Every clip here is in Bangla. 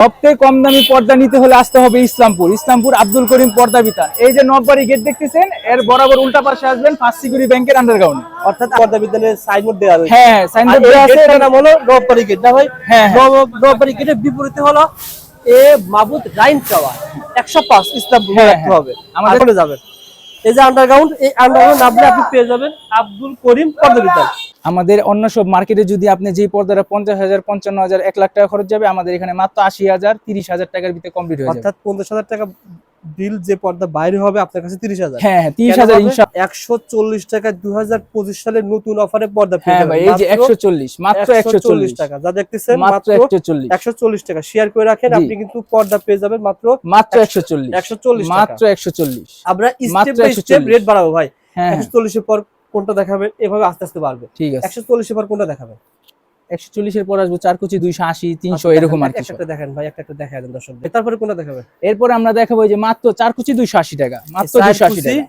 সবথেকে কম দামি পর্দা নিতে হলে আসতে হবে ইসলামপুর। ইসলামপুর আব্দুল করিম পর্দা বিতান এই যে নববাড়ি গেট দেখতেছেন এর বরাবর উল্টা পাশে আসবেন ফার্স্ট সিকিউরিটি ব্যাংকের আন্ডারগ্রাউন্ড অর্থাৎ পর্দা বিদ্যালয়ের সাইনবোর্ড দেওয়া রয়েছে। হ্যাঁ সাইনবোর্ড দেওয়া আছে। গেটটার নাম হলো নববাড়ি গেট না ভাই? হ্যাঁ, হ্যাঁ। নববাড়ি গেটের বিপরীতে হলো এ মাবুদ রাইন টাওয়ার। একশো পাঁচ ইসলামপুর হ্যাঁ, রাখতে হ্যাঁ। হবে। আমাদের- যাবেন। এই যে আন্ডারগ্রাউন্ড এই আন্ডারগ্রাউন্ড নামলে আপনি পেয়ে যাবেন আব্দুল করিম পর্দা বিদ্যালয় আমাদের অন্য সব মার্কেটে যদি আপনি যে পর্দাটা পঞ্চাশ হাজার পঞ্চান্ন হাজার এক লাখ টাকা খরচ যাবে আমাদের এখানে মাত্র আশি হাজার তিরিশ হাজার টাকার ভিতরে কমপ্লিট হয়ে অর্থাৎ পঞ্চাশ হাজার টাকা বিল যে পর্দা বাইরে হবে আপনার কাছে তিরিশ হাজার। হ্যাঁ হ্যাঁ তিরিশ হাজার একশো চল্লিশ টাকা দুই হাজার পঁচিশ সালের নতুন অফারে পর্দা হ্যাঁ ভাই এই যে একশো চল্লিশ মাত্র একশো চল্লিশ টাকা। যা দেখতেছেন মাত্র একশো চল্লিশ। একশো চল্লিশ টাকা। শেয়ার করে রাখেন আপনি কিন্তু পর্দা পেয়ে যাবেন মাত্র মাত্র একশো চল্লিশ। একশো চল্লিশ মাত্র একশো চল্লিশ। আমরা স্টেপ বাই স্টেপ রেট বাড়াবো ভাই। হ্যাঁ। একশো চল্লিশের পর কোনটা দেখাবেন এভাবে আস্তে আস্তে বাড়বে। ঠিক আছে। একশো চল্লিশের পর কোনটা দেখাবেন একশো চল্লিশের পর আসব চার কুচি দুইশো আশি তিনশো আচ্ছা, এরকম আর একটা দেখেন ভাই একটা একটা দেখা দেন দর্শক তারপরে কোনটা দেখাবে? এরপর আমরা দেখাবো যে মাত্র চার কুচি দুইশো আশি টাকা মাত্র দুইশো আশি টাকা।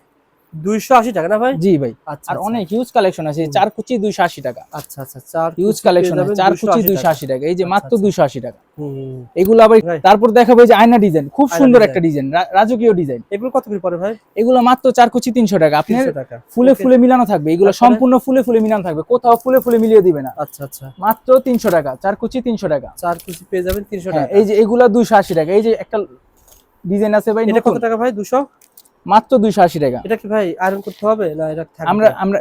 দুইশো আশি টাকা না ভাই? জি ভাই। আচ্ছা আর আচ্ছা। অনেক হিউজ কালেকশন আছে চার কুচি দুইশো আশি টাকা। আচ্ছা আচ্ছা চার হিউজ কালেকশন আছে চার কুচি দুইশো টাকা। এই যে আচ্ছা, মাত্র আচ্ছা। দুইশো আশি টাকা। এগুলো আবার। তারপর দেখাবো যে আয়না ডিজাইন খুব সুন্দর একটা ডিজাইন রাজকীয় ডিজাইন এগুলো কত করে পড়ে ভাই? এগুলো মাত্র চার কুচি তিনশো টাকা। আপনার ফুলে ফুলে মিলানো থাকবে। এগুলো সম্পূর্ণ ফুলে ফুলে মিলানো থাকবে। কোথাও ফুলে ফুলে মিলিয়ে দিবে না। আচ্ছা আচ্ছা। মাত্র তিনশো টাকা চার কুচি তিনশো টাকা। চার কুচি পেয়ে যাবেন তিনশো হ্যাঁ টাকা। এই যে এগুলা দুইশো আশি টাকা। এই যে একটা ডিজাইন আছে ভাই এটা কত টাকা ভাই? দুশো? মাত্র দুইশো আশি টাকা। এটা কি ভাই আয়রন করতে হবে? না এটা আমরা আমরা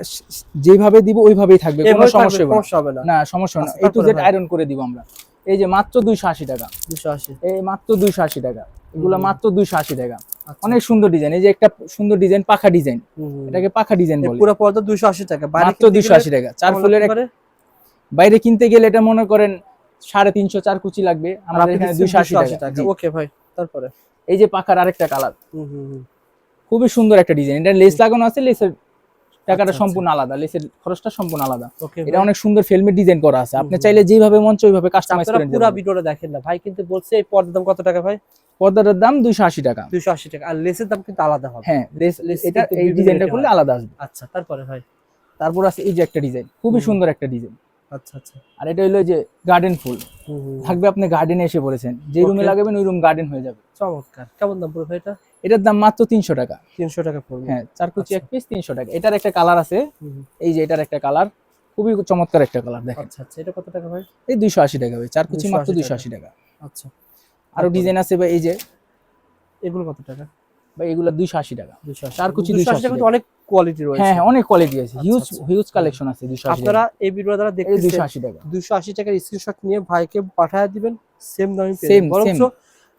যেভাবে দিব ওইভাবেই থাকবে। কোনো সমস্যা হবে না। না। সমস্যা না। এই টু তারপরে জেড আয়রন করে দিব আমরা। এই যে মাত্র দুইশো আশি টাকা। দুশো আশি। এই মাত্র দুইশো আশি টাকা। এগুলো মাত্র দুইশো আশি টাকা। আচ্ছা। অনেক সুন্দর ডিজাইন এই যে একটা সুন্দর ডিজাইন পাখা ডিজাইন। এটাকে পাখা ডিজাইন বলে। পুরো পর্দা দুইশো আশি টাকা। মাত্র দুইশো আশি টাকা। চার ফুলের বাইরে কিনতে গেলে এটা মনে করেন সাড়ে তিনশো চার কুচি লাগবে। আমাদের এখানে দুইশো আশি টাকা। ওকে ভাই তারপরে। এই যে পাখার আরেকটা কালার হুম, হুম। খুবই সুন্দর একটা ডিজাইন এটা লেস লাগানো আছে লেসের টাকাটা আচ্ছা, সম্পূর্ণ আলাদা লেসের খরচটা সম্পূর্ণ আলাদা। এটা অনেক সুন্দর ফিল্মের ডিজাইন করা আছে। আপনি চাইলে যেভাবে মন চায় ওইভাবে কাস্টমাইজ আপনারা করে পুরো ভিডিওটা দেখেন না। ভাই কিন্তু বলছে এই পর্দার দাম কত টাকা ভাই? পর্দাটার দাম দুইশো আশি টাকা। দুইশো আশি টাকা। আর লেসের দাম কিন্তু আলাদা হবে। হ্যাঁ লেস লেস এটা এই ডিজাইনটা করলে আলাদা আসবে। আচ্ছা তারপরে ভাই। তারপর আছে এই যে একটা ডিজাইন খুবই সুন্দর একটা ডিজাইন আচ্ছা আচ্ছা। আর এটা হলো যে গার্ডেন ফুল। থাকবে আপনি গার্ডেনে এসে পড়েছেন। যে রুমে লাগাবেন ওই রুম গার্ডেন হয়ে যাবে। চমৎকার। কেমন দাম পড়বে এটা? এটার দাম মাত্র তিনশো টাকা। তিনশো টাকা পড়বে। হ্যাঁ চার কুচি আচ্ছা। এক পিস তিনশো টাকা। এটার একটা কালার আছে। এই যে এটার একটা কালার খুবই চমৎকার একটা কালার দেখেন। আচ্ছা আচ্ছা। এটা কত টাকা ভাই? এই দুইশো আশি টাকা ভাই। চার কুচি মাত্র। দুইশো আশি টাকা। আচ্ছা। আরও ডিজাইন আছে ভাই এই যে। এগুলো কত টাকা? ভাই এগুলো দুইশো আশি টাকা। আশি চার কুচি 280 280 টাকা। অনেক কোয়ালিটি রয়েছে। হ্যাঁ হ্যাঁ অনেক কোয়ালিটি আছে। হিউজ। হিউজ কালেকশন আছে দুইশো আশি আপনারা এই ভিডিও দ্বারা দুইশো আশি টাকা। আশি টাকার স্ক্রিনশট নিয়ে ভাইকে পাঠিয়ে দিবেন সেম দামে বরঞ্চ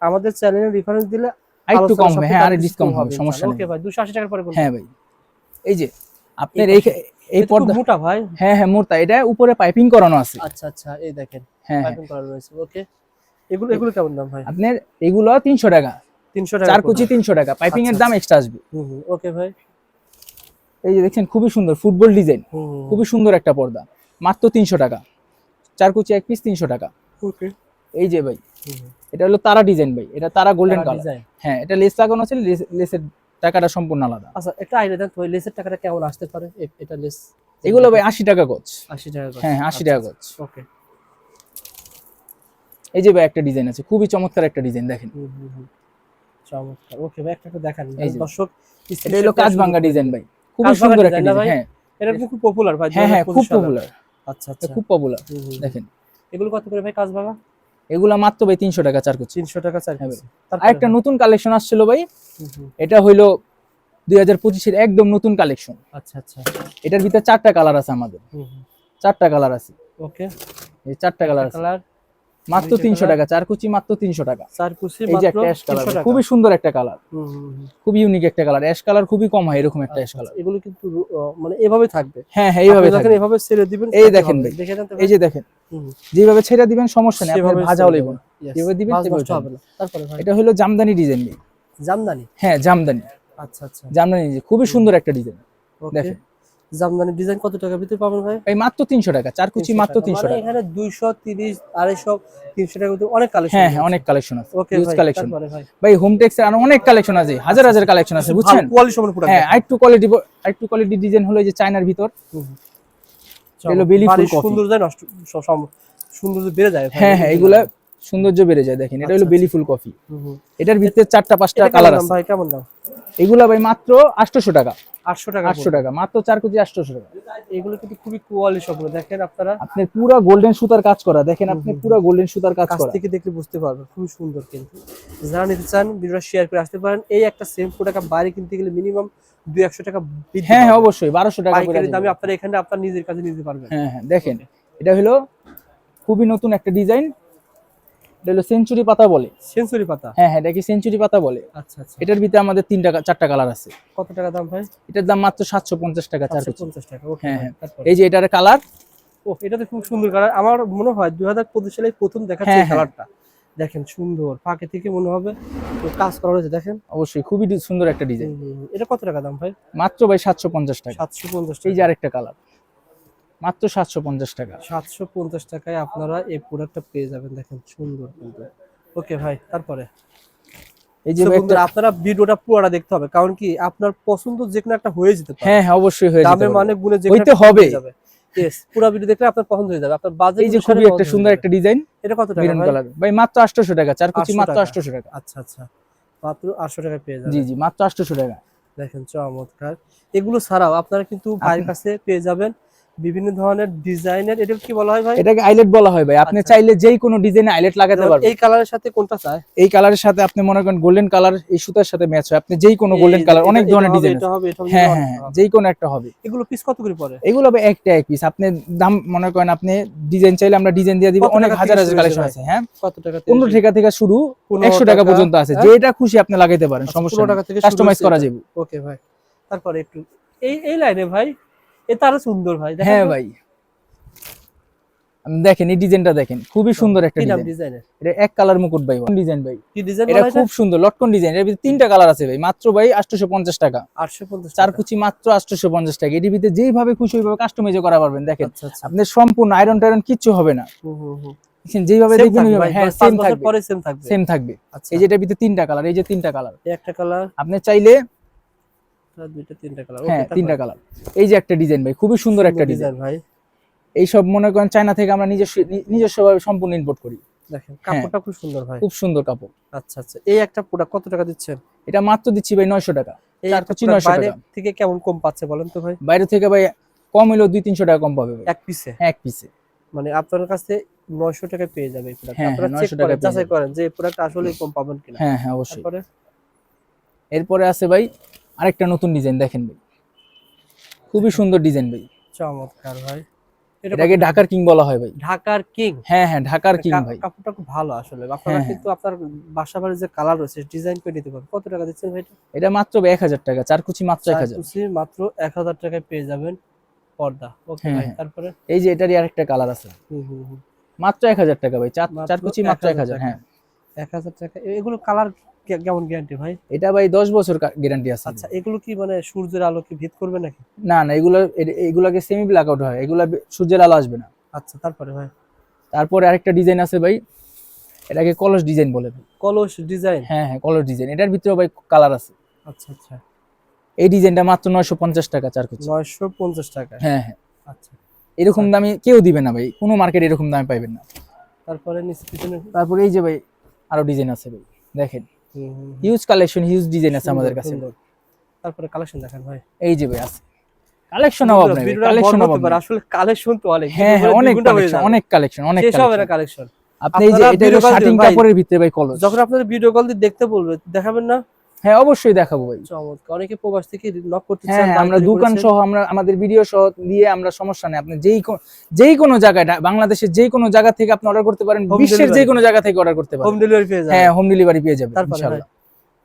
আমাদের চ্যানেলে রেফারেন্স দিলে একটু কম হবে হ্যাঁ আর ডিসকাউন্ট হবে সমস্যা নেই। ওকে ভাই দুশো আশি টাকার পরে হ্যাঁ ভাই। এই যে আপনার এই এই পর্দা মোটা ভাই। হ্যাঁ হ্যাঁ মোটা। এটা উপরে পাইপিং করানো আছে। আচ্ছা আচ্ছা এই দেখেন হ্যাঁ হ্যাঁ। পাইপিং করা রয়েছে। ওকে এগুলো এগুলো কেমন দাম ভাই? আপনার এগুলো তিনশো টাকা। তিনশো টাকা চার কুচি তিনশো টাকা। পাইপিং এর আচ্ছা, দাম এক্সট্রা আসবে। ওকে ভাই। এই যে দেখছেন খুবই সুন্দর ফুটবল ডিজাইন খুবই সুন্দর একটা পর্দা। মাত্র তিনশো টাকা। চার কুচি এক পিস তিনশো টাকা। ওকে এই যে ভাই এটা হলো তারা ডিজাইন ভাই। এটা তারা গোল্ডেন কালার হ্যাঁ এটা লেস লাগানো আছে লেসের টাকাটা সম্পূর্ণ আলাদা। আচ্ছা একটা আইডিয়া তো ওই লেসের টাকাটা কেমন আসতে পারে? এটা লেস এগুলো ভাই আশি টাকা গজ। আশি টাকা করে। হ্যাঁ আশি আচ্ছা, টাকা গজ ওকে এই যে ভাই একটা ডিজাইন আছে। খুবই চমৎকার একটা ডিজাইন দেখেন। চমৎকার। ওকে ভাই একটা দেখান। দর্শক এটা হলো কাজ ভাঙ্গা ডিজাইন ভাই। কাঁচভাঙ্গা সুন্দর একটা ডিজাইন হ্যাঁ। এটা খুব পপুলার ভাই হ্যাঁ হ্যাঁ খুব পপুলার আচ্ছা আচ্ছা। খুব পপুলার। দেখেন। এগুলো কত করে ভাই কাজ ভাঙা এগুলা মাত্র ভাই তিনশো টাকা চার কুচি। তিনশো টাকা চার হ্যাঁ আরেকটা ভাই? নতুন কালেকশন আসছিল ভাই। এটা হইল দুই হাজার পঁচিশের একদম নতুন কালেকশন আচ্ছা আচ্ছা। এটার ভিতরে চারটা কালার আছে আমাদের। চারটা কালার আছে। ওকে। এই চারটা কালার আছে। কালার মাত্র তিনশো টাকা? চার কুচি মাত্র তিনশো টাকা। চার কুচি এই যে একটা অ্যাশ কালার খুবই সুন্দর একটা কালার। খুবই ইউনিক একটা কালার অ্যাশ কালার খুবই কম হয় এরকম একটা অ্যাশ আচ্ছা, কালার আচ্ছা। এগুলো কিন্তু মানে এভাবে থাকবে? হ্যাঁ হ্যাঁ এইভাবে আপনি থাকবে। এভাবে ছেড়ে দিবেন এই দেখেন ভাই। এই যে দেখেন। যেভাবে ছেড়ে দিবেন সমস্যা নেই আপনার ভাজাও ছেড়ে লেব দেবেন। যেভাবে সেভাবে হবে না। তারপরে এটা হলো জামদানি ডিজাইন জামদানি? হ্যাঁ জামদানি। আচ্ছা আচ্ছা। জামদানি খুবই সুন্দর একটা ডিজাইন দেখেন। জামদানি ডিজাইন কত টাকা ভিতরে পাবেন ভাই? এই মাত্র তিনশো টাকা চার কুচি 300 মাত্র টাকা। তিনশো মানে টাকা। এখানে দুইশো তিরিশ আড়াইশো তিনশো টাকা ভিতরে অনেক কালেকশন হ্যাঁ হ্যাঁ অনেক কালেকশন আছে। ভাই কালেকশন ভাই। হোম টেক্স এর অনেক কালেকশন আছে হাজার হাজার কালেকশন আছে বুঝছেন? কোয়ালিটি সম্পূর্ণ প্রোডাক্ট হ্যাঁ কোয়ালিটি কোয়ালিটি ডিজাইন হলো এই যে চায়নার ভিতর। এগুলো বেলি ফুল কফি। সৌন্দর্য নষ্ট স- সম- সৌন্দর্য বেড়ে যায় হ্যাঁ হ্যাঁ এগুলা সৌন্দর্য বেড়ে যায় দেখেন। এটা হলো বেলি ফুল কফি। এটার ভিতরে চারটা পাঁচটা কালার আছে। ভাই কেমন দাম? এগুলা ভাই মাত্র আটশোশো টাকা। আটশো টাকা আটশো টাকা মাত্র চার কেজি আটশোশো টাকা। এগুলো কিন্তু খুবই কোয়ালিটি সম্পূর্ণ দেখেন আপনারা। আপনার পুরো গোল্ডেন সুতার কাজ করা দেখেন আপনি পুরো গোল্ডেন সুতার কাজ করা। থেকে দেখলে বুঝতে পারবেন খুবই সুন্দর কিন্তু। যারা নিতে চান ভিডিওটা শেয়ার করে আসতে পারেন। এই একটা সেম প্রোডাক্ট বাইরে কিনতে গেলে মিনিমাম দুই একশো টাকা হ্যাঁ হ্যাঁ অবশ্যই বারোশো টাকা দামে আপনারা এখানে আপনার নিজের কাছে নিতে পারবেন। হ্যাঁ হ্যাঁ দেখেন এটা হলো খুবই নতুন একটা ডিজাইন এটা হলো সেঞ্চুরি পাতা বলে। সেঞ্চুরি পাতা? হ্যাঁ হ্যাঁ এটাকে সেঞ্চুরি পাতা বলে? আচ্ছা আচ্ছা। এটার ভিতরে আমাদের তিনটা চারটা কালার আছে। কত টাকা দাম ভাই? এটার দাম মাত্র সাতশো পঞ্চাশ টাকা চারশো পঞ্চাশ টাকা হ্যাঁ, হ্যাঁ। এই যে এটার কালার? ও এটা তো খুব সুন্দর কালার। আমার মনে হয় দুই হাজার পঁচিশ সালে প্রথম দেখাচ্ছে হ্যাঁ, হ্যাঁ। কালারটা। দেখেন সুন্দর। ফাঁকে থেকে মনে হবে কাজ করা হয়েছে দেখেন। অবশ্যই খুবই সুন্দর একটা ডিজাইন। এটা কত টাকা দাম ভাই? মাত্র ভাই সাতশো পঞ্চাশ টাকা। সাতশো পঞ্চাশ এই যে আরেকটা কালার। মাত্র সাতশো পঞ্চাশ টাকা। সাতশো পঞ্চাশ টাকায় আপনারা এই প্রোডাক্টটা পেয়ে যাবেন দেখেন সুন্দর কিন্তু। ওকে ভাই তারপরে? এই যে আপনারা ভিডিওটা পুরোটা দেখতে হবে কারণ কি আপনার পছন্দ যে কোনো একটা হয়ে যেতে পারে। হ্যাঁ হ্যাঁ অবশ্যই হয়ে পারে। মানে গুণে যে হইতে হবে। ইয়েস পুরো ভিডিও দেখলে আপনার পছন্দ হয়ে যাবে। আপনার বাজেট এই যে খুবই একটা সুন্দর একটা ডিজাইন এটা কত টাকা ভাই? ভাই মাত্র আটশোশো টাকা চার কুচি মাত্র টাকা। আটশোশো টাকা। আচ্ছা আচ্ছা। মাত্র আটশো টাকায় পেয়ে জি যাবেন। জি মাত্র আটশোশো টাকা। দেখেন চমৎকার। এগুলো ছাড়াও আপনারা কিন্তু ভাইয়ের কাছে পেয়ে যাবেন বিভিন্ন ধরনের ডিজাইনের এটা কি বলা হয় ভাই? এটাকে আইলেট বলা হয় ভাই। আপনি আচ্ছা। চাইলে যেই কোনো ডিজাইনে আইলেট লাগাতে পারবেন। এই কালারের সাথে কোনটা চায়? এই কালারের সাথে আপনি মনে করেন গোল্ডেন কালার এই সুতার সাথে ম্যাচ হয়। আপনি যেই কোনো গোল্ডেন কালার অনেক ধরনের ডিজাইন এটা হবে এটা হবে, হ্যাঁ হ্যাঁ হ্যাঁ। যেই কোনো একটা হবে। এগুলো পিস কত করে পড়ে? এগুলো হবে একটা এক পিস আপনি দাম মনে করেন আপনি ডিজাইন চাইলে আমরা ডিজাইন দিয়ে দিব। অনেক হাজার হাজার কালেকশন আছে হ্যাঁ? কত টাকা থেকে পনেরো শুরু? টাকা থেকে শুরু 15 একশো টাকা টাকা, পর্যন্ত আছে। হ্যাঁ? যেটা খুশি আপনি লাগাইতে পারেন আচ্ছা, সমস্যা 15 শুরু কাস্টমাইজ করা যাবে। ওকে ভাই তারপরে একটু এই এই লাইনে ভাই এটা আরও সুন্দর ভাই হ্যাঁ ভাই। আপনি দেখেন এই ডিজাইনটা দেখেন খুবই সুন্দর একটা ডিজাইন। এটা এক কালার মুকুট ভাই ডিজাইন ভাই। কি ডিজাইন এটা খুব সুন্দর লটকন ডিজাইন এর ভিতরে তিনটা কালার আছে ভাই মাত্র ভাই আটশোশো পঞ্চাশ টাকা। 850 চার কুচি মাত্র আটশোশো পঞ্চাশ টাকা এটির ভিতরে যেইভাবে খুশি ওইভাবে কাস্টমাইজ করা পারবেন দেখেন। আচ্ছা আচ্ছা। আপনার সম্পূর্ণ আয়রন টায়রন কিচ্ছু হবে না। দেখছেন, যেইভাবে দেখবেন হ্যাঁ সেম থাকবে। সেম থাকবে। সেম থাকবে। আচ্ছা। এই যে এটার ভিতরে তিনটা কালার এই যে তিনটা কালার। একটা কালার? আপনি চাইলে দুইটা তিনটা কালার হ্যাঁ তিনটা কালার এই যে একটা ডিজাইন ভাই খুবই সুন্দর একটা ডিজাইন ভাই। এই সব মনে করেন চায়না থেকে আমরা নিজস্ব নিজস্ব সম্পূর্ণ ইম্পোর্ট করি। দেখেন কাপড়টা খুব সুন্দর ভাই। খুব সুন্দর কাপড়। আচ্ছা আচ্ছা। এই একটা প্রোডাক্ট কত টাকা দিচ্ছেন? এটা মাত্র দিচ্ছি ভাই নয়শো টাকা। চার কুচি 900 টাকা। থেকে কেমন কম পাচ্ছে বলেন তো ভাই? বাইরে থেকে ভাই কম হলেও দুই তিনশো টাকা কম পাবে এক পিসে হ্যাঁ, এক পিসে মানে আপনার কাছে নয়শো টাকায় পেয়ে যাবে এই প্রোডাক্ট হ্যাঁ, আপনারা হ্যাঁ, চেক 900 যাচাই করেন যে এই প্রোডাক্ট আসলে কম পাবেন কিনা। হ্যাঁ হ্যাঁ অবশ্যই। এরপরে আছে ভাই আরেকটা নতুন ডিজাইন দেখেন ভাই। খুবই সুন্দর ডিজাইন ভাই। চমৎকার ভাই। এটা এটাকে ঢাকার কিং বলা হয় ভাই। ঢাকার কিং? হ্যাঁ হ্যাঁ ঢাকার কিং ভাই। কাপড়টা খুব ভালো আসলে। আপনারা হ্যাঁ, কিন্তু আপনার বাসা বাড়ির যে কালার রয়েছে ডিজাইন করে নিতে পারেন কত টাকা দিচ্ছেন ভাই এটা? মাত্র এক হাজার টাকা চার কুচি মাত্র এক চার হাজার কুচি মাত্র এক হাজার টাকায় পেয়ে যাবেন পর্দা। ওকে হ্যাঁ, ভাই হ্যাঁ। তারপরে? এই যে এটারই আরেকটা কালার আছে। হুম হুম মাত্র এক হাজার টাকা ভাই চার চার কুচি মাত্র এক 1000 হাজার হ্যাঁ। এক হাজার টাকা। এগুলো কালার কেমন গ্যারান্টি ভাই? এটা ভাই দশ বছর গ্যারান্টি আছে। আচ্ছা এগুলো কি মানে সূর্যের আলো কি ভিত করবে নাকি? না না এগুলো এগুলাকে সেমি ব্ল্যাক আউট হয়। এগুলা সূর্যের আলো আসবে না। আচ্ছা তারপরে ভাই? তারপরে আরেকটা ডিজাইন আছে ভাই। এটাকে কলস ডিজাইন বলে কলস ডিজাইন হ্যাঁ হ্যাঁ কলস ডিজাইন এটার ভিতরে ভাই কালার আছে। আচ্ছা আচ্ছা। এই ডিজাইনটা মাত্র নয়শো পঞ্চাশ টাকা চার কুচি নয়শো পঞ্চাশ টাকা? হ্যাঁ হ্যাঁ। আচ্ছা। এরকম দামে কেউ দিবে না ভাই। কোনো মার্কেট এরকম দামে পাইবেন না। তারপরে তারপরে এই যে ভাই আরও ডিজাইন আছে ভাই। দেখেন। হিউজ কালেকশন হিউজ ডিজাইন আছে আমাদের কাছে তারপরে কালেকশন দেখেন ভাই। এই যে ভাই আছে। কালেকশন অভাব নাই কালেকশন অভাব। আসলে কালেকশন তো অনেক হ্যাঁ হ্যাঁ অনেক কালেকশন অনেক কালেকশন অনেক কালেকশন আপনি এই যে এটা শার্টিং কাপড়ের ভিতরে ভাই কলস যখন আপনাদের ভিডিও কল দিয়ে দেখতে বলবে দেখাবেন না? হ্যাঁ অবশ্যই দেখাবো ভাই। চমৎকার। অনেকে প্রবাস থেকে নক করতে হ্যাঁ চান হ্যাঁ, আমরা দোকান সহ আমরা আমাদের ভিডিও সহ দিয়ে আমরা সমস্যা নেই। আপনি যেই যেই কোনো জায়গায় বাংলাদেশের যেই কোনো জায়গা থেকে আপনি অর্ডার করতে পারেন বিশ্বের delivery। যে কোনো জায়গা থেকে অর্ডার করতে পারেন। হোম ডেলিভারি পেয়ে যাবেন। হ্যাঁ হোম ডেলিভারি পেয়ে যাবেন ইনশাআল্লাহ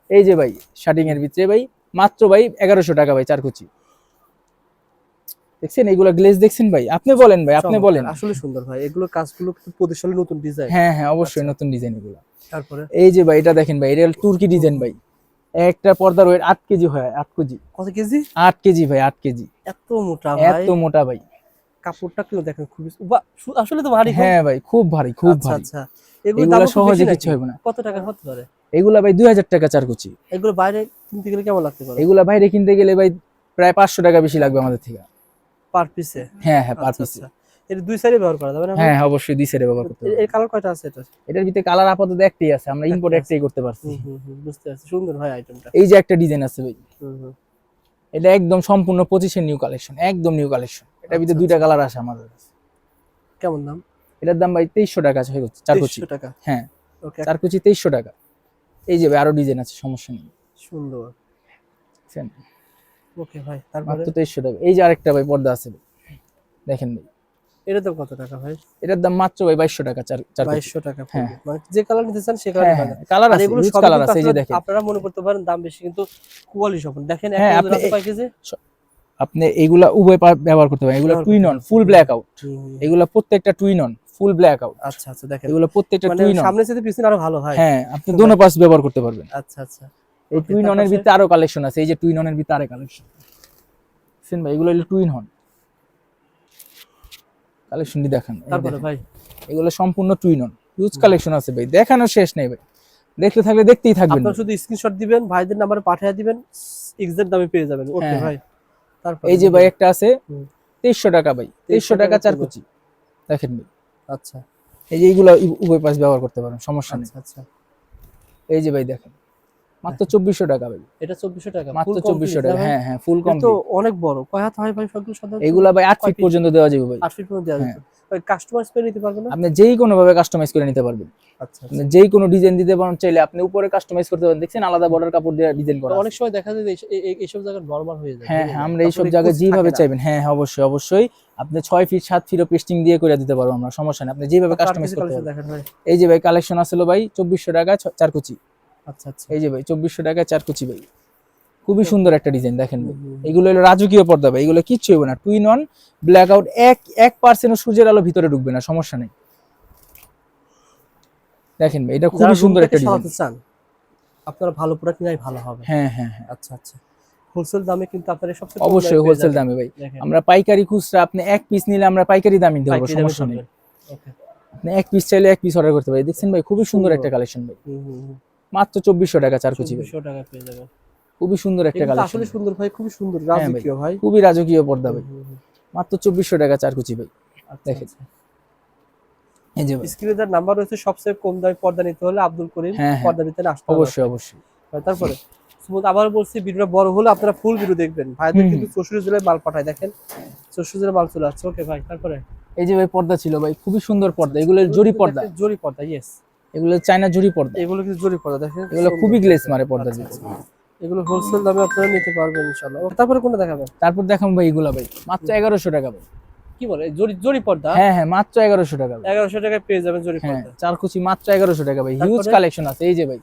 এই যে ভাই শার্টিং এর ভিতরে ভাই মাত্র ভাই এগারোশো টাকা ভাই চার কুচি। দেখছেন? এইগুলা গ্লেজ দেখছেন ভাই? আপনি বলেন ভাই আপনি বলেন। আসলে সুন্দর ভাই এগুলো কাজগুলো কিন্তু প্রতিষ্ঠানে নতুন ডিজাইন হ্যাঁ হ্যাঁ অবশ্যই নতুন ডিজাইন এগুলো। তারপরে? এই যে ভাই এটা দেখেন ভাই এটা তুর্কি ডিজাইন ভাই। একটা পর্দার ওয়েট আট কেজি হয় আট কেজি। কত কেজি? আট কেজি ভাই আট কেজি। এত মোটা ভাই। এত মোটা ভাই। কাপড়টা কেউ দেখেন খুবই আসলে তো ভারী হ্যাঁ ভাই খুব ভারী খুব আচ্ছা ভারী। আচ্ছা। এগুলো সহজে কিছু হবে না। কত টাকা হতে পারে? এগুলা ভাই দুই হাজার টাকা চার কুচি এগুলো বাইরে কিনতে গেলে কেমন লাগতে পারে? এগুলা বাইরে কিনতে গেলে ভাই প্রায় পাঁচশো টাকা বেশি লাগবে আমাদের থেকে। পার পিসে হ্যাঁ হ্যাঁ পার পিসে আচ্ছা। এর দুই সাইডে ব্যবহার করা যাবে না হ্যাঁ অবশ্যই দুই সাইডে ব্যবহার করতে এর- কালার কয়টা আছে এটা? এটার ভিতরে কালার আপাতত একটাই আছে আমরা ইম্পোর্ট একটাই করতে পারছি। বুঝতে পারছি। সুন্দর ভাই আইটেমটা এই যে একটা ডিজাইন আছে ভাই। এটা একদম সম্পূর্ণ পঁচিশের নিউ কালেকশন একদম নিউ কালেকশন এটার ভিতরে আচ্ছা, দুইটা কালার আছে আমাদের কাছে। কেমন দাম? এটার দাম ভাই তেইশশো টাকা আছে হয়ে গেছে চার কুচি টাকা? হ্যাঁ ওকে চার কুচি তেইশশো টাকা। এই যে আরও ডিজাইন আছে সমস্যা নেই। সুন্দর? ওকে ভাই তারপরে? মাত্র তেইশশো টাকা। এই যে আরেকটা ভাই পর্দা আছে। দেখেন ভাই। এটা দাম কত টাকা ভাই? এটার দাম মাত্র ভাই বাইশশো টাকা চার চার কুচি বাইশশো টাকা হ্যাঁ। মানে যে কালার নিতে চান সে হ্যাঁ কালার হ্যাঁ কালার আছে এগুলো কালার আছে এই যে দেখেন। আপনারা মনে করতে পারেন দাম বেশি কিন্তু কোয়ালিটি সম্পূর্ণ দেখেন হ্যাঁ, একটা আপনি- কয় কেজি। আপনি এগুলা উভয় ব্যবহার করতে পারেন। এগুলো twin on full black out এগুলো প্রত্যেকটা twin on full black out আচ্ছা আচ্ছা দেখেন। এগুলো প্রত্যেকটা টুইন অন সামনে সাথে পিছনে আরও ভালো হয়। হ্যাঁ আপনি দোনো পাশ ব্যবহার করতে পারবেন। আচ্ছা আচ্ছা। এই টুইন অনের ভিতরে আরও কালেকশন আছে। এই যে টুইন অনের ভিতরে আরও কালেকশন বুঝছেন ভাই এগুলো হলো টুইন হন কালেকশনটি দেখান তারপরে ভাই? এগুলো সম্পূর্ণ টুইন অন হিউজ কালেকশন আছে ভাই। দেখানো শেষ নেই ভাই। দেখতে থাকলে দেখতেই থাকবেন আপনারা শুধু স্ক্রিনশট দিবেন ভাইদের নাম্বারে পাঠিয়ে দিবেন এক্সাক্ট দামে পেয়ে যাবেন। ওকে হ্যাঁ, ভাই। তারপর এই যে ভাই একটা আছে হুম। তেইশশো টাকা ভাই। তেইশশো টাকা চার কুচি। দেখেন ভাই। আচ্ছা। এই যে এইগুলো উভয় পাশ ব্যবহার করতে পারেন সমস্যা নেই। আচ্ছা আচ্ছা। এই যে ভাই দেখেন। মাত্র চব্বিশশো টাকা ভাই। এটা চব্বিশশো টাকা মাত্র চব্বিশশো টাকা। হ্যাঁ হ্যাঁ ফুল কম তো অনেক বড়। কয় হাত হয় ভাই সবগুলো সাধারণত? এগুলা ভাই আট ফিট পর্যন্ত দেওয়া যাবে ভাই। আট ফিট পর্যন্ত দেওয়া হ্যাঁ। যাবে। ওই কাস্টমার নিতে পারবে আপনি যেই কোনো ভাবে কাস্টমাইজ করে নিতে পারবেন। আচ্ছা যেই কোনো ডিজাইন দিতে পারেন চাইলে আপনি উপরে কাস্টমাইজ করতে পারেন। দেখছেন আলাদা বর্ডার কাপড় দিয়ে ডিজাইন করা আচ্ছা। অনেক সময় দেখা যায় এই- এই- এইসব জায়গা নরমাল হয়ে যায়। হ্যাঁ হ্যাঁ আমরা জায়গায় যেভাবে চাইবেন। হ্যাঁ হ্যাঁ অবশ্যই অবশ্যই। আপনি ছয় ফিট ফিটও পেস্টিং দিয়ে করে দিতে পারব আমরা সমস্যা নেই। আপনি যেভাবে কাস্টমাইজ করতে এই যে ভাই কালেকশন আসলো ভাই চব্বিশশো টাকা ছ- চার কুচি। আচ্ছা আচ্ছা। এই যে ভাই চব্বিশশো টাকা চার কুচি ভাই। খুবই সুন্দর একটা ডিজাইন দেখেন ভাই। এগুলো হলো রাজকীয় পর্দা ভাই এগুলো কিচ্ছু হবে না। টুইন অন ব্ল্যাক আউট এক এক পার্সেন্ট সূর্যের আলো ভিতরে ঢুকবে না সমস্যা নেই। দেখেন ভাই এটা খুবই সুন্দর একটা ডিজাইন চান আপনারা ভালো প্রোডাক্ট নেওয়াই ভালো হবে। হ্যাঁ হ্যাঁ হ্যাঁ। আচ্ছা আচ্ছা। হোলসেল দামে কিন্তু আপনারা সবচেয়ে অবশ্যই হোলসেল দামে ভাই। আমরা পাইকারি খুচরা আপনি এক পিস নিলে আমরা পাইকারি দামই দেবো সমস্যা নেই। আপনি এক পিস চাইলে এক পিস অর্ডার করতে পারি। দেখছেন ভাই খুবই সুন্দর। একটা কালেকশন ভাই। মাত্র চব্বিশশো টাকা চার কুচি ভাই 2400 টাকা পেয়ে যাবেন খুবই সুন্দর একটা কালেকশন আসলে সুন্দর ভাই খুবই সুন্দর হ্যাঁ রাজকীয় ভাই। খুবই রাজকীয় পর্দা ভাই। মাত্র চব্বিশশো টাকা চার কুচি ভাই। আচ্ছা, দেখেন। আচ্ছা। এই যে স্ক্রিনে যার নাম্বার রয়েছে সবচেয়ে কম দামে পর্দা নিতে হলে আব্দুল করিম হ্যাঁ, হ্যাঁ। পর্দা ভিতরে আসতে অবশ্যই অবশ্যই। তারপরে সুমত আবার বলছি ভিডিওটা বড় হলে আপনারা ফুল ভিডিও দেখবেন। ভাইদের কিন্তু চৌষট্টি জেলায় মাল পাঠায় দেখেন। চৌষট্টি জেলায় মাল চলে আসছে। ওকে ভাই তারপরে। এই যে ভাই পর্দা ছিল ভাই খুবই সুন্দর পর্দা। এগুলো জরি পর্দা। জরি পর্দা ইয়েস এগুলো চায়না জরি পর্দা। এগুলো কিন্তু জরি পর্দা দেখেন। এগুলো খুবই গ্লেস মারে পর্দা দিয়ে আচ্ছা। এগুলো হোলসেল দামে আপনারা নিতে পারবেন ইনশাআল্লাহ। তারপরে কোনটা দেখাবেন তারপর দেখাম ভাই এগুলা ভাই। মাত্র এগারোশো টাকা ভাই। কি বলে? জরি জরি পর্দা? হ্যাঁ হ্যাঁ মাত্র এগারোশো টাকা ভাই। এগারোশো টাকায় পেয়ে যাবেন জরি হ্যাঁ পর্দা। চার কুচি মাত্র এগারোশো টাকা ভাই। হিউজ কালেকশন আছে এই যে ভাই।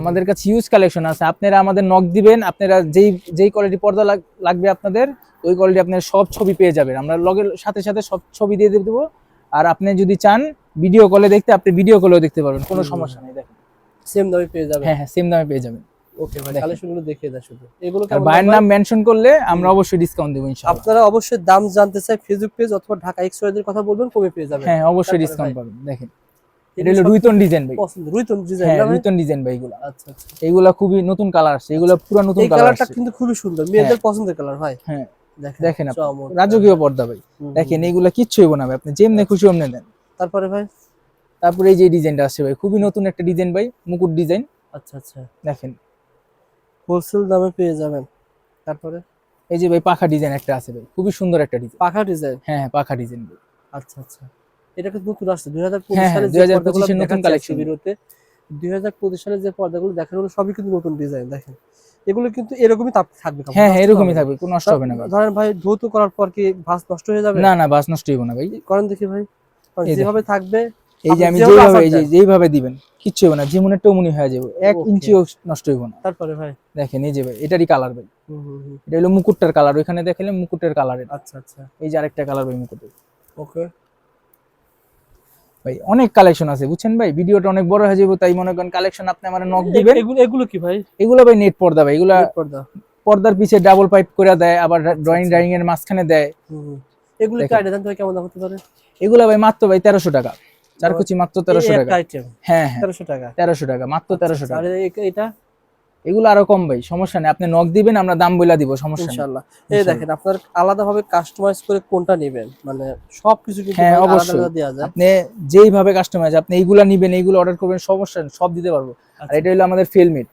আমাদের কাছে হিউজ কালেকশন আছে। আপনারা আমাদের নক দিবেন আপনারা যেই যেই কোয়ালিটি পর্দা লাগবে আপনাদের ওই কোয়ালিটি আপনার সব ছবি পেয়ে যাবেন। আমরা লগের সাথে সাথে সব ছবি দিয়ে দেবো। আর আপনি যদি চান ভিডিও কলে দেখতে আপনি ভিডিও কলেও দেখতে পারবেন কোনো সমস্যা নেই দেখেন। সেম দামে পেয়ে যাবেন। হ্যাঁ হ্যাঁ সেম দামে পেয়ে যাবেন। ওকে ভাই দেখেন। দেখিয়ে দেয় শুধু। এগুলো আর কেমন নাম মেনশন করলে আমরা অবশ্যই ডিসকাউন্ট দেবো ইনশাআল্লাহ। আপনারা অবশ্যই দাম জানতে চাই ফেসবুক পেজ অথবা ঢাকা কথা বলবেন কমে পেয়ে যাবেন। হ্যাঁ অবশ্যই ডিসকাউন্ট পাবেন দেখেন। এটা হলো রুইতন ডিজাইন ভাই। পছন্দ রুইতন ডিজাইন হ্যাঁ রুইতন ডিজাইন ভাই এগুলো। আচ্ছা আচ্ছা। এগুলা খুবই নতুন কালার আসছে এগুলো পুরো নতুন এই কালার কালারটা কিন্তু খুবই সুন্দর মেয়েদের পছন্দের কালার ভাই। হ্যাঁ। দেখেন রাজকীয় পর্দা ভাই। দেখেন। এগুলা কিচ্ছু হইব না ভাই। আপনি যেমনি খুশি অমনে দেন তারপরে ভাই? তারপরে এই যে ডিজাইনটা আছে ভাই খুবই নতুন একটা ডিজাইন ভাই মুকুট ডিজাইন। আচ্ছা আচ্ছা। দেখেন। হোলসেল দামে পেয়ে যাবেন। তারপরে? এই যে ভাই পাখা ডিজাইন একটা আছে ভাই খুবই সুন্দর একটা ডিজাইন। পাখা ডিজাইন? হ্যাঁ হ্যাঁ পাখা ডিজাইন ভাই। আচ্ছা আচ্ছা। এটা কিন্তু নতুন আসছে দুই হাজার পঁচিশ হ্যাঁ, সালে হ্যাঁ, 2025 এর নতুন collection। ভিডিওতে দুই হাজার পঁচিশ সালে যে পর্দাগুলো দেখানো হলো সবই কিন্তু নতুন ডিজাইন দেখেন। এগুলো কিন্তু এরকমই থাকবে হ্যাঁ হ্যাঁ এরকমই থাকবে কোনো নষ্ট হবে না ধরেন ভাই ধৌত করার পর কি ভাঁজ নষ্ট হয়ে যাবে? না না বাস নষ্ট হইব না ভাই। করেন দেখি ভাই। যেভাবে থাকবে এই যে আমি যেভাবে যেভাবে এই যে দেন। যেইভাবে দিবেন কিচ্ছু হবে না যেমন একটা অমনি হয়ে যাবে। এক. ইঞ্চিও নষ্ট হইব না। তারপরে ভাই? দেখেন এই যে ভাই এটারই কালার ভাই। এটা হলো মুকুটটার কালার ওইখানে দেখালে মুকুটের কালার আচ্ছা আচ্ছা। এই যে আরেকটা কালার ভাই মুকুটের। ওকে। ভাই অনেক কালেকশন আছে বুঝছেন ভাই? ভিডিওটা অনেক বড় হয়ে যাবে তাই মনে করেন কালেকশন আপনি আমার নক দিবেন। এগুলো এগুলো কি ভাই? এগুলো ভাই নেট পর্দা ভাই এগুলো পর্দা। পর্দার পিছে ডাবল পাইপ করে দেয় আবার ড্রয়িং ড্রাইং ডাইনিং এর মাঝখানে দেয়। এগুলো কি। আইডিয়া দেন তো কেমন দাম হতে পারে? এগুলা ভাই মাত্র ভাই 1300 টাকা। চার কুচি মাত্র তেরোশো এই টাকা। একটা হ্যাঁ হ্যাঁ। তেরোশো টাকা। 1300 টাকা মাত্র তেরোশো আচ্ছা, আর টাকা এটা? এগুলো আরও কম ভাই সমস্যা নেই। আপনি নক দিবেন আমরা দাম বইলা দিব সমস্যা ইনশাআল্লাহ। এই দেখেন আপনার আলাদাভাবে কাস্টমাইজ করে কোনটা নেবেন? মানে সবকিছু কিন্তু হ্যাঁ, অবশ্যই। আলাদা দেওয়া যায়। আপনি যেইভাবে কাস্টমাইজ আপনি এইগুলা নিবেন এইগুলো অর্ডার করবেন সমস্যা নেই সব দিতে পারব। আর আচ্ছা। এটা হলো আমাদের ফেলমেট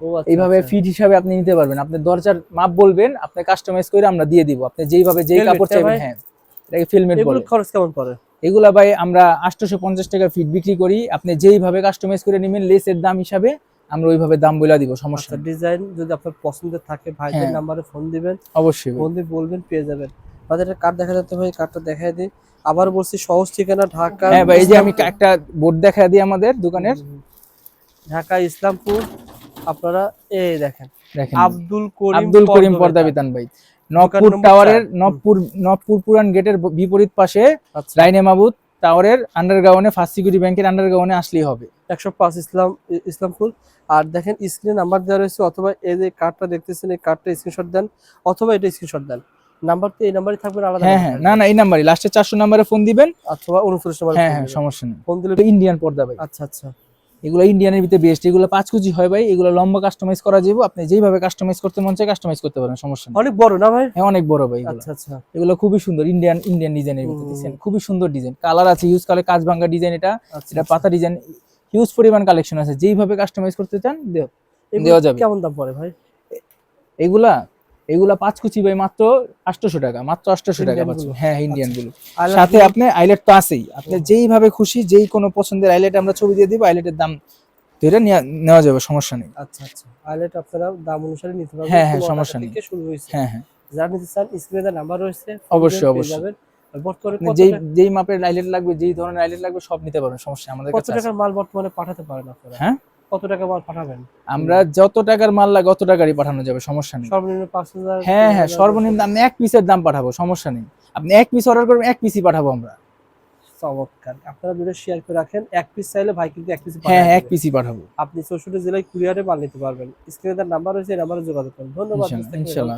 আচ্ছা, এইভাবে আচ্ছা। ফিট হিসাবে আপনি নিতে পারবেন। আপনি দরজার মাপ বলবেন আপনি কাস্টমাইজ করে আমরা দিয়ে দিব। আপনি যেইভাবে যেই কাপড় চাইবেন হ্যাঁ। এটাকে ফিলমেট এগুলো বলে। খরচ কেমন পড়ে? এগুলা ভাই আমরা আটশোশো পঞ্চাশ টাকা ফিট বিক্রি করি। আপনি যেইভাবে কাস্টমাইজ করে নেবেন লেসের দাম হিসাবে আমরা ওইভাবে দাম বলে দিব সমস্যা আচ্ছা ডিজাইন যদি আপনার পছন্দের থাকে ভাইদের হ্যাঁ। নাম্বারে ফোন দিবেন। অবশ্যই। ফোন দিয়ে বলবেন পেয়ে যাবেন। একটা কার্ড দেখা যাচ্ছে ভাই কার্ডটা দেখাই দিই। আবার বলছি সহজ ঠিকানা ঢাকা হ্যাঁ ভাই এই যে আমি একটা বোর্ড দেখা দিই আমাদের দোকানের। ঢাকা ইসলামপুর আপনারা এই দেখেন দেখেন। আব্দুল করিম আব্দুল করিম পর্দা বিতান। ভাই। নবপুর টাওয়ারের। নবপুর নবপুর পুরান গেটের বিপরীত পাশে আচ্ছা। রাইনে মাহবুদ টাওয়ারের আন্ডারগ্রাউন্ডে ফার্স্ট সিকিউরিটি ব্যাংকের আন্ডারগ্রাউন্ডে আসলেই হবে। একশো পাঁচ ইসলাম ইসলামপুর আর দেখেন স্ক্রিনে নাম্বার দেওয়া রয়েছে অথবা এই যে কার্ডটা দেখতেছেন এই কার্ডটা স্ক্রিনশট দেন অথবা এটা স্ক্রিনশট দেন। নাম্বার তো এই নাম্বারই থাকবে আলাদা হ্যাঁ হ্যাঁ না না এই নাম্বারই লাস্টে চারশো নাম্বারে ফোন দিবেন। অথবা উনচল্লিশ নাম্বার হ্যাঁ হ্যাঁ সমস্যা নেই। ফোন দিলে ইন্ডিয়ান পর্দা ভাই। আচ্ছা আচ্ছা। এগুলো ইন্ডিয়ানের ভিতরে বেস্ট এগুলো পাঁচ হয় ভাই এগুলো লম্বা কাস্টমাইজ করা যাবে। আপনি কাস্টমাইজ করতে মন চায় কাস্টমাইজ করতে পারেন সমস্যা নেই। অনেক বড় না ভাই? হ্যাঁ অনেক বড় ভাই আচ্ছা আচ্ছা। এগুলো খুবই সুন্দর ইন্ডিয়ান ইন্ডিয়ান ডিজাইনের ভিতরে খুবই সুন্দর ডিজাইন কালার আছে ইউজ কালে কাজ ভাঙ্গা ডিজাইন এটা। আচ্ছা এটা পাতা ডিজাইন হিউজ পরিমাণ কালেকশন আছে। যেইভাবে কাস্টমাইজ করতে চান দেওয়া যাবে। কেমন দাম পড়ে ভাই? এগুলা এগুলা পাঁচ কুচি ভাই মাত্র আটশোশো টাকা মাত্র আটশোশো টাকা পাচ্ছেন হ্যাঁ ইন্ডিয়ানগুলো। সাথে আপনি আইলেট তো আছেই। আপনি যেইভাবে খুশি যেই কোনো পছন্দের আইলেট আমরা ছবি দিয়ে দিব আইলেটের দাম ধরে নেওয়া- নেওয়া যাবে সমস্যা নেই। আচ্ছা আচ্ছা। আইলেট আপনারা দাম অনুসারে নিতে পারবেন। হ্যাঁ, হ্যাঁ, সমস্যা নেই। শুরু হয়েছে। হ্যাঁ হ্যাঁ। যারা নিতে চান স্ক্রিনে নাম্বার রয়েছে অবশ্যই, অবশ্যই। আপনি যেই যেই মাপের আইলেট লাগবে যেই ধরনের আইলেট লাগবে সব নিতে পারবেন সমস্যা আমাদের কত টাকার মাল বর্তমানে পাঠাতে পারেন আপনারা? হ্যাঁ? কত টাকা মাল পাঠাবেন? আমরা যত টাকার মাল লাগে অত টাকারই পাঠানো যাবে সমস্যা নেই। সর্বনিম্ন হ্যাঁ হ্যাঁ সর্বনিম্ন আপনি এক পিসের দাম পাঠাবো সমস্যা নেই। আপনি এক পিস অর্ডার করবেন এক পিসই পাঠাবো আমরা। চমৎকার। আপনারা ভিডিও শেয়ার করে রাখেন এক পিস চাইলে ভাই কিন্তু এক পিস হ্যাঁ এক পিসই পাঠাবো। আপনি চৌষট্টি জেলায় কুরিয়ারে মাল নিতে পারবেন। স্ক্রিনে তার নাম্বার রয়েছে এই নাম্বারে যোগাযোগ করুন। ধন্যবাদ।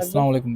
আসসালামু আলাইকুম।